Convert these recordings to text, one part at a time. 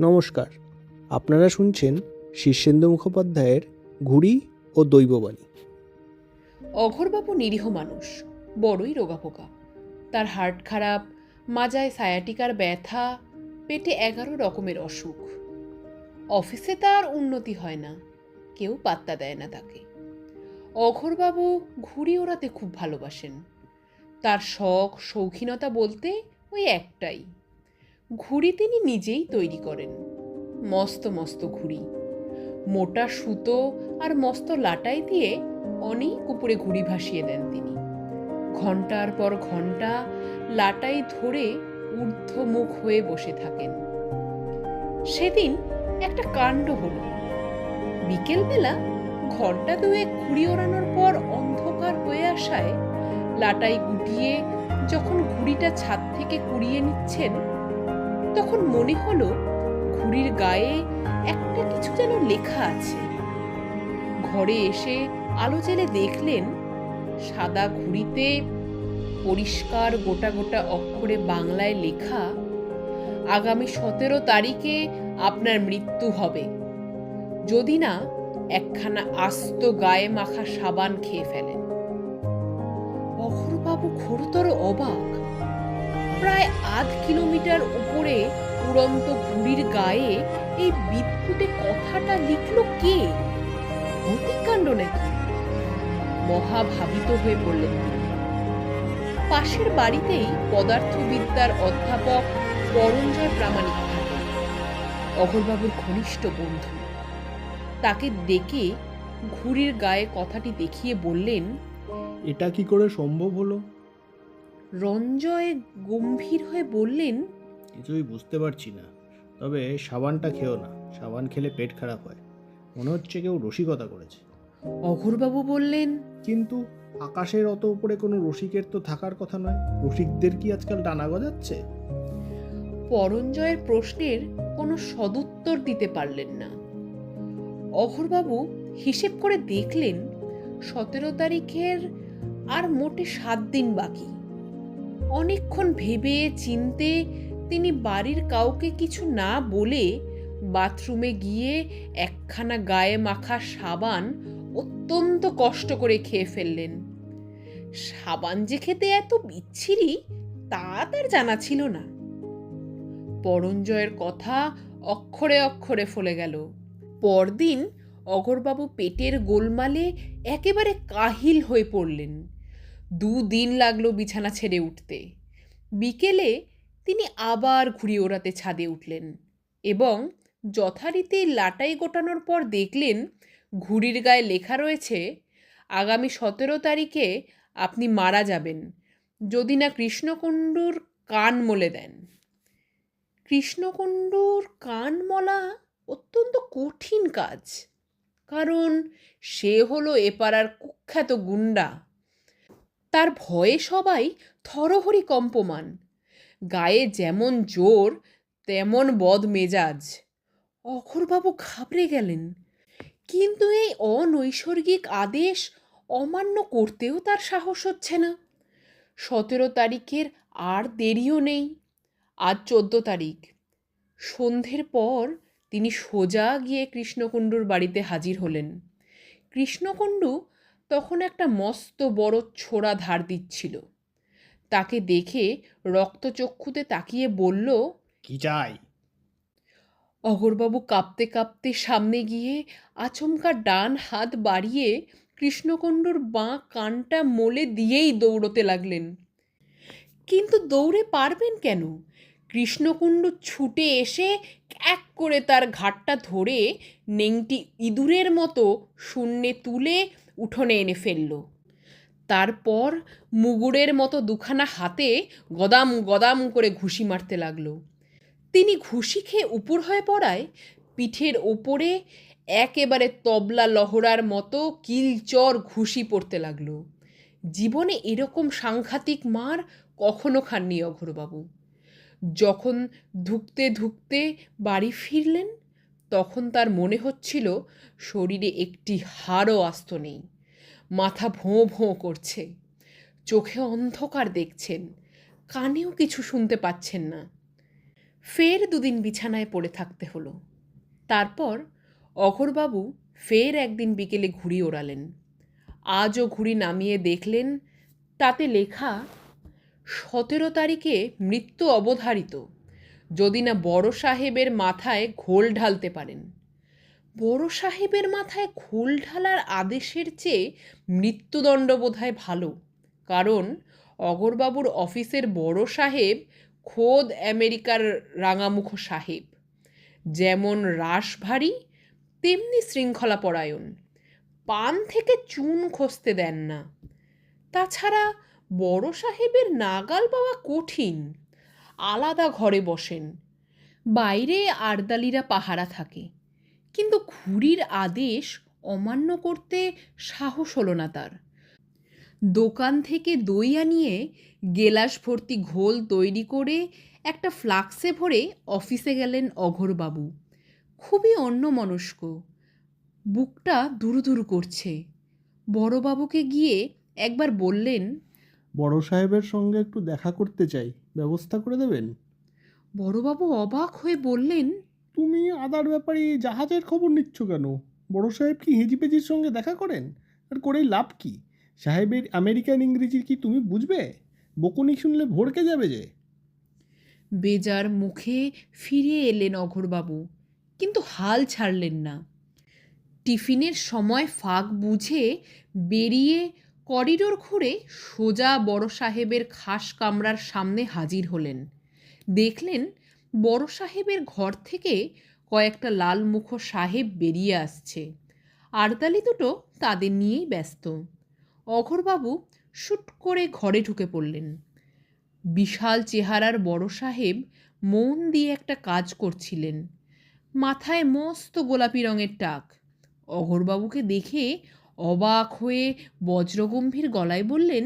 নমস্কার। আপনারা শুনছেন শীর্ষেন্দু মুখোপাধ্যায়ের ঘুড়ি ও দৈববাণী। অঘরবাবু নিরীহ মানুষ, বড়ই রোগাপোকা। তার হার্ট খারাপ, মাজায় সায়াটিকার ব্যথা, পেটে এগারো রকমের অসুখ। অফিসে তার উন্নতি হয় না, কেউ পাত্তা দেয় না তাকে। অঘরবাবু ঘুড়ি ওড়াতে খুব ভালোবাসেন। তার শখ, শৌখিনতা বলতে ওই একটাই। ঘুড়ি তিনি নিজেই তৈরি করেন। মস্ত মস্ত ঘুড়ি। মোটা সুতো আর মস্ত লাটাই দিয়ে অনেক উপরে ঘুড়ি ভাসিয়ে দেন তিনি। ঘণ্টার পর ঘণ্টা লাটাই ধরে ঊর্ধ্বমুখ হয়ে বসে থাকেন। সেদিন একটা কাণ্ড হল। বিকেলবেলা ঘণ্টা দুয়েক ঘুড়ি ওড়ানোর পর অন্ধকার হয়ে আসায় লাটাই গুটিয়ে যখন ঘুড়িটা ছাদ থেকে কুড়িয়ে নিচ্ছেন তখন মনে হলো ঘুড়ির গায়ে একটা কিছু যেন লেখা আছে। ঘরে এসে আলো জেলে দেখলেন, সাদা ঘুড়িতে পরিষ্কার গোটা গোটা অক্ষরে বাংলায় লেখা, আগামী সতেরো তারিখে আপনার মৃত্যু হবে। যদি না, একখানা আস্ত গায়ে মাখা সাবান খেয়ে ফেলেন। অঘরবাবু ঘোরতর অবাক। প্রায় আধ কিলোমিটার উপরে উড়ন্ত ঘুড়ির গায়ে এই বিদকুটে কথাটা লিখলো কে? ভৌতিককাণ্ড নাকি? মহাভাবিত হয়ে পড়লেন তিনি। পাশের বাড়িতেই পদার্থবিদ্যার অধ্যাপক পরঞ্জয় প্রামাণিক থাকেন অঘরবাবুর ঘনিষ্ঠ বন্ধু। তাকে ডেকে ঘুড়ির গায়ে কথাটি দেখিয়ে বললেন, এটা কি করে সম্ভব হলো? রঞ্জয় গম্ভীর হয়ে বললেন কিছুই বুঝতে পারছি না। তবে সাবানটা খেও না। সাবান খেলে পেট খারাপ হয়। মনে হচ্ছে কেউ রসিকতা করেছে। অঘরবাবু বললেন কিন্তু আকাশের অত উপরে কোনো রসিকের তো থাকার কথা নয়। রসিকদের কি আজকাল ডানা গজাচ্ছে? পরঞ্জয়ের প্রশ্নের কোনো সদুত্তর দিতে পারলেন না। অঘরবাবু হিসেব করে দেখলেন সতেরো তারিখের আর মোটে সাত দিন বাকি। অনেকক্ষণ ভেবে চিনতে তিনি বাড়ির কাউকে কিছু না বলে বাথরুমে গিয়ে একখানা গায়ে মাখা সাবান অত্যন্ত কষ্ট করে খেয়ে ফেললেন। সাবান যে খেতে এত বিচ্ছিরি, তা তার জানা ছিল না। পরঞ্জয়ের কথা অক্ষরে অক্ষরে ফলে গেল। পরদিন অগরবাবু পেটের গোলমালে একেবারে কাহিল হয়ে পড়লেন। দুদিন লাগল বিছানা ছেড়ে উঠতে। বিকেলে তিনি আবার ঘুড়ি ওড়াতে ছাদে উঠলেন এবং যথারীতি লাটাই গোটানোর পর দেখলেন ঘুড়ির গায়ে লেখা রয়েছে, আগামী সতেরো তারিখে আপনি মারা যাবেন, যদি না কৃষ্ণকুণ্ডুর কান মলে দেন। কৃষ্ণকুণ্ডুর কান মলা অত্যন্ত কঠিন কাজ, কারণ সে হলো এপাড়ার কুখ্যাত গুন্ডা তার ভয়ে সবাই থরহরি কম্পমান। গায়ে যেমন জোর, তেমন বদ মেজাজ। অখরবাবু ঘাবড়ে গেলেন। কিন্তু এই অনৈসর্গিক আদেশ অমান্য করতেও তার সাহস হচ্ছে না। সতেরো তারিখের আর দেরিও নেই। আজ চোদ্দ তারিখ। সন্ধ্যের পর তিনি সোজা গিয়ে কৃষ্ণকুণ্ডুর বাড়িতে হাজির হলেন। কৃষ্ণকুণ্ডু তখন একটা মস্ত বড় ছোড়া ধার দিচ্ছিল। তাকে দেখে রক্তচক্ষুতে তাকিয়ে বলল কি চাই? অগরবাবু কাঁপতে কাঁপতে সামনে গিয়ে আচমকা ডান হাত বাড়িয়ে কৃষ্ণকুণ্ডুর বাঁ কানটা মোলে দিয়েই দৌড়তে লাগলেন। কিন্তু দৌড়ে পারবেন কেন? কৃষ্ণকুণ্ড ছুটে এসে এক করে তার ঘাটটা ধরে নেংটি ইঁদুরের মতো শূন্যে তুলে উঠোনে এনে ফেলল। তারপর মুগুরের মতো দুখানা হাতে গদাম গদাম করে ঘুষি মারতে লাগল। তিনি ঘুষি খেয়ে উপর হয়ে পড়ায়, পিঠের ওপরে একেবারে তবলা লহরার মতো কিলচর ঘুষি পড়তে লাগল। জীবনে এরকম সাংঘাতিক মার কখনো খাননি অঘরবাবু। যখন ধুকতে ধুকতে বাড়ি ফিরলেন, তখন তার মনে হচ্ছিল শরীরে একটি হাড়ও আস্ত নেই, মাথা ভোঁ ভোঁ করছে, চোখে অন্ধকার দেখছেন, কানেও কিছু শুনতে পাচ্ছেন না। ফের দুদিন বিছানায় পড়ে থাকতে হলো। তারপর অঘরবাবু ফের একদিন বিকেলে ঘুড়ি ওড়ালেন। আজও ঘুড়ি নামিয়ে দেখলেন, তাতে লেখা সতেরো তারিখে মৃত্যু অবধারিত, যদি না বড় সাহেবের মাথায় ঘোল ঢালতে পারেন। বড় সাহেবের মাথায় ঘোল ঢালার আদেশের চেয়ে মৃত্যুদণ্ড বোধহয় ভালো, কারণ অগরবাবুর অফিসের বড় সাহেব খোদ আমেরিকার রাঙামুখ সাহেব। যেমন রাস ভারী তেমনি শৃঙ্খলাপরায়ণ। পান থেকে চুন খসতে দেন না। তাছাড়া বড় সাহেবের নাগাল পাওয়া কঠিন। আলাদা ঘরে বসেন। বাইরে আরদালিরা পাহারা থাকে। কিন্তু ঘুড়ির আদেশ অমান্য করতে সাহস হলো না তার। দোকান থেকে দই আনিয়ে গেলাস ভর্তি ঘোল তৈরি করে একটা ফ্লাক্সে ভরে অফিসে গেলেন অঘরবাবু। খুবই অন্যমনস্ক। বুকটা দুরু দুরু করছে। বড়বাবুকে গিয়ে একবার বললেন বড় সাহেবের সঙ্গে একটু দেখা করতে চাই। ব্যবস্থা করে দেবেন? বড়বাবু অবাক হয়ে বললেন তুমি আদার ব্যাপারে জাহাজের খবর নিচ্ছ কেন? বড় সাহেব কি হেজিপেজির সঙ্গে দেখা করেন? আর করেই লাভ কি? সাহেবের আমেরিকান ইংরেজি কি তুমি বুঝবে? বকুনি শুনলে ভড়কে যাবে যে। বেজার মুখে ফিরে এলেন অঘরবাবু কিন্তু হাল ছাড়লেন না। টিফিনের সময় ফাঁক বুঝে বেরিয়ে করিডোর ঘুরে সোজা বড় সাহেবের খাস কামরার সামনে হাজির হলেন। দেখলেন বড় সাহেবের ঘর থেকে কয়েকটা লাল মুখ সাহেব বেরিয়ে আসছে। আরতালি দুটো তাদের নিয়েই ব্যস্ত। অঘরবাবু শুট করে ঘরে ঢুকে পড়লেন। বিশাল চেহারার বড় সাহেব মন দিয়ে একটা কাজ করছিলেন। মাথায় মস্ত গোলাপি রঙের টাক। অঘরবাবুকে দেখে অবাক হয়ে বজ্রগম্ভীর গলায় বললেন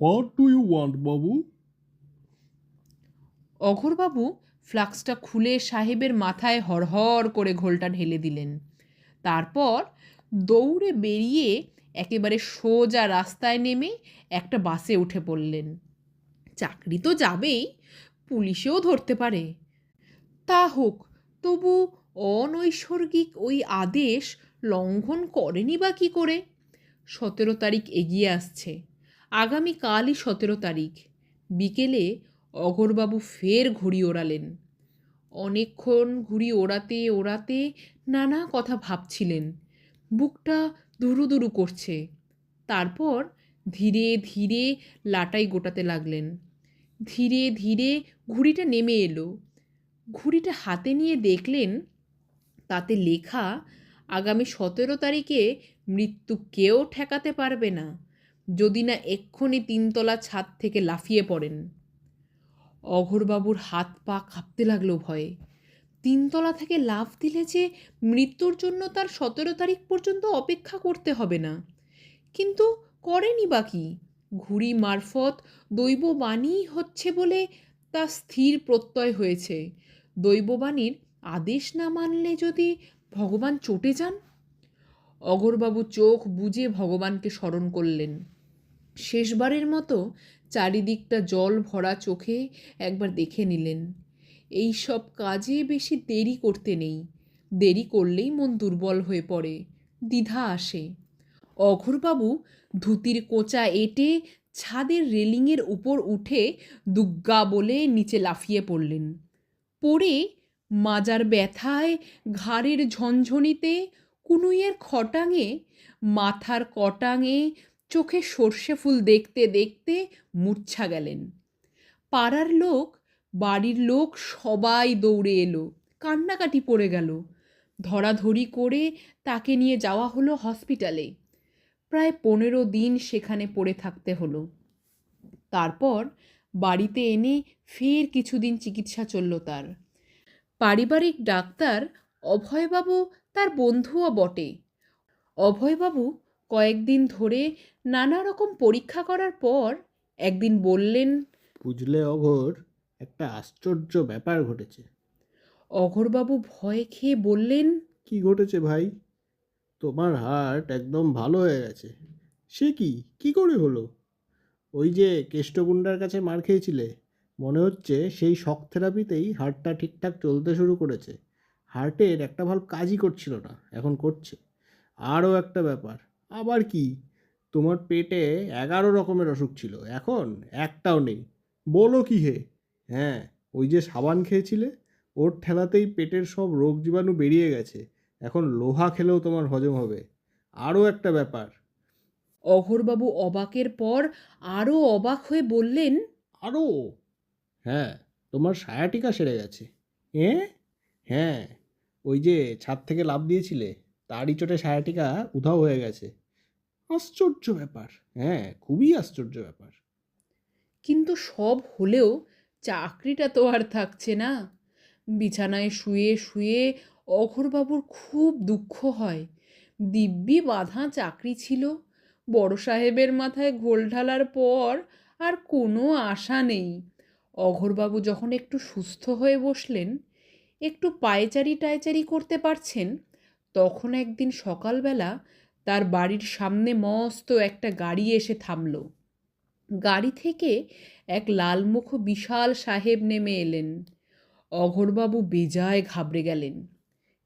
হোয়াট ডু ইউ ওয়ান্ট বাবু? অঘরবাবু ফ্লাক্সটা খুলে সাহেবের মাথায় হরহর করে ঘোলটা ঢেলে দিলেন। তারপর দৌড়ে বেরিয়ে একেবারে সোজা রাস্তায় নেমে একটা বাসে উঠে পড়লেন। চাকরি তো যাবেই পুলিশেও ধরতে পারে। তা হোক তবু অনৈসর্গিক ওই আদেশ লঙ্ঘন করেনি বা কী করে? সতেরো তারিখ এগিয়ে আসছে। আগামী কালই সতেরো তারিখ। বিকেলে অগরবাবু ফের ঘুড়ি ওড়ালেন। অনেকক্ষণ ঘুড়ি ওড়াতে ওড়াতে নানা কথা ভাবছিলেন। বুকটা দুরু দুরু করছে। তারপর ধীরে ধীরে লাটাই গোটাতে লাগলেন। ধীরে ধীরে ঘুড়িটা নেমে এলো। ঘুড়িটা হাতে নিয়ে দেখলেন তাতে লেখা আগামী সতেরো তারিখে মৃত্যু কেউ ঠেকাতে পারবে না, যদি না এক্ষুনি তিনতলা ছাদ থেকে লাফিয়ে পড়েন। অঘরবাবুর হাত পা কাঁপতে লাগল ভয়ে। তিনতলা থেকে লাফ দিলে যে মৃত্যুর জন্য তার সতেরো তারিখ পর্যন্ত অপেক্ষা করতে হবে না। কিন্তু করেনি বাকি ঘুড়ি মারফত দৈববাণী হচ্ছে বলে তা স্থির প্রত্যয় হয়েছে। দৈববাণীর আদেশ না মানলে যদি ভগবান চটে যান? অগরবাবু চোখ বুজে ভগবানকে স্মরণ করলেন। শেষবারের মতো চারিদিকটা জল ভরা চোখে একবার দেখে নিলেন। এই সব কাজে বেশি দেরি করতে নেই। দেরি করলেই মন দুর্বল হয়ে পড়ে, দ্বিধা আসে। অঘরবাবু ধুতির কোঁচা এঁটে ছাদের রেলিংয়ের উপর উঠে দুগ্গা বলে নিচে লাফিয়ে পড়লেন। পড়ে মাজার ব্যথায় ঘাড়ের ঝনঝনিতে কুনুইয়ের খটাঙে, মাথার কটাঙে চোখে সর্ষে ফুল দেখতে দেখতে মূর্ছা গেলেন। পাড়ার লোক, বাড়ির লোক সবাই দৌড়ে এলো, কান্নাকাটি পড়ে গেল। ধরাধরি করে তাকে নিয়ে যাওয়া হলো হসপিটালে। প্রায় পনেরো দিন সেখানে পড়ে থাকতে হলো। তারপর বাড়িতে এনে ফের কিছুদিন চিকিৎসা চলল তার। পারিবারিক ডাক্তার অভয়বাবু তার বন্ধুও বটে। অভয়বাবু কয়েকদিন ধরে নানা রকম পরীক্ষা করার পর একদিন বললেন বুঝলে অঘর একটা আশ্চর্য ব্যাপার ঘটেছে। অঘরবাবু ভয় খেয়ে বললেন কি ঘটেছে ভাই? তোমার হার্ট একদম ভালো হয়ে গেছে। সে কি? কি করে হলো? ওই যে কেষ্টগুন্ডার কাছে মার খেয়েছিলে? মনে হচ্ছে সেই শক থেরাপিতেই হার্টটা ঠিকঠাক চলতে শুরু করেছে। হার্টের একটা ভালো কাজই করছিল না এখন করছে। আরও একটা ব্যাপার আবার কি? তোমার পেটে এগারো রকমের অসুখ ছিল এখন একটাও নেই। বলো কি হে? হ্যাঁ ওই যে সাবান খেয়েছিলে ওর ঠেলাতেই পেটের সব রোগ জীবাণু বেরিয়ে গেছে। এখন লোহা খেলেও তোমার হজম হবে। আরও একটা ব্যাপার। অঘোরবাবু অবাকের পর আরও অবাক হয়ে বললেন আরও? হ্যাঁ তোমার সায়াটিকা সেরে গেছে। এ? হ্যাঁ ওই যে ছাদ থেকে লাভ দিয়েছিলে তারই চোটে সায়াটিকা উধাও হয়ে গেছে। আশ্চর্য ব্যাপার হ্যাঁ খুবই আশ্চর্য ব্যাপার। কিন্তু সব হলেও চাকরিটা তো আর থাকছে না। বিছানায় শুয়ে শুয়ে অঘরবাবুর খুব দুঃখ হয়। দিব্যি বাঁধা চাকরি ছিল বড় সাহেবের মাথায় ঘোল ঢালার পর আর কোনো আশা নেই। অঘোরবাবু যখন একটু সুস্থ হয়ে বসলেন, একটু পায়চারি টায়চারি করতে পারছেন, তখন একদিন সকালবেলা তার বাড়ির সামনে মস্ত একটা গাড়ি এসে থামল। গাড়ি থেকে এক লালমুখ বিশাল সাহেব নেমে এলেন। অঘোরবাবু বেজায় ঘাবড়ে গেলেন।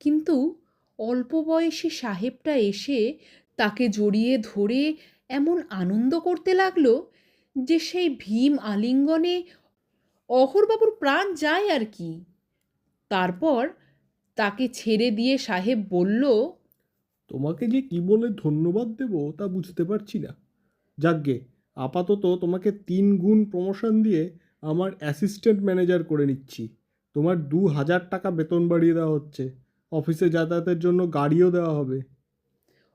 কিন্তু অল্প বয়সী সাহেবটা এসে তাকে জড়িয়ে ধরে এমন আনন্দ করতে লাগল যে সেই ভীম আলিঙ্গনে অঘোরবাবুর প্রাণ যায় আর কি। তারপর তাকে ছেড়ে দিয়ে সাহেব বলল তোমাকে যে কি বলে ধন্যবাদ দেব তা বুঝতে পারছি না। যাকগে আপাতত তোমাকে তিন গুণ প্রমোশন দিয়ে আমার অ্যাসিস্ট্যান্ট ম্যানেজার করে নিচ্ছি। তোমার দু হাজার টাকা বেতন বাড়িয়ে দেওয়া হচ্ছে। অফিসে যাতায়াতের জন্য গাড়িও দেওয়া হবে।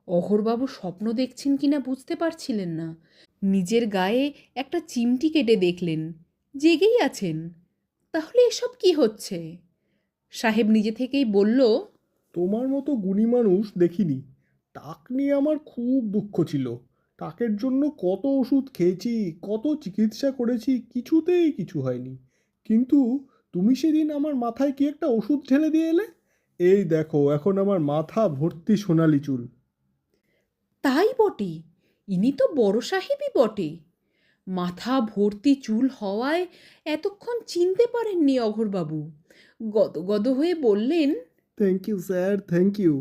অঘোরবাবু স্বপ্ন দেখছেন কিনা বুঝতে পারছিলেন না। নিজের গায়ে একটা চিমটি কেটে দেখলেন। জেগেই আছেন। তাহলে এসব কি হচ্ছে? সাহেব নিজে থেকেই বলল তোমার মতো গুণী মানুষ দেখিনি। তাক নিয়ে আমার খুব দুঃখ ছিল। তাকের জন্য কত ওষুধ খেয়েছি কত চিকিৎসা করেছি কিছুতেই কিছু হয়নি। কিন্তু তুমি সেদিন আমার মাথায় কি একটা ওষুধ ঢেলে দিয়ে এলে? এই দেখো এখন আমার মাথা ভর্তি সোনালি চুল। তাই বটে। ইনি তো বড় সাহেবই বটে। মাথা ভর্তি চুল হওয়ায় এতক্ষণ চিনতে পারেননি অঘরবাবু। গদগদ হয়ে বললেন thank you sir thank you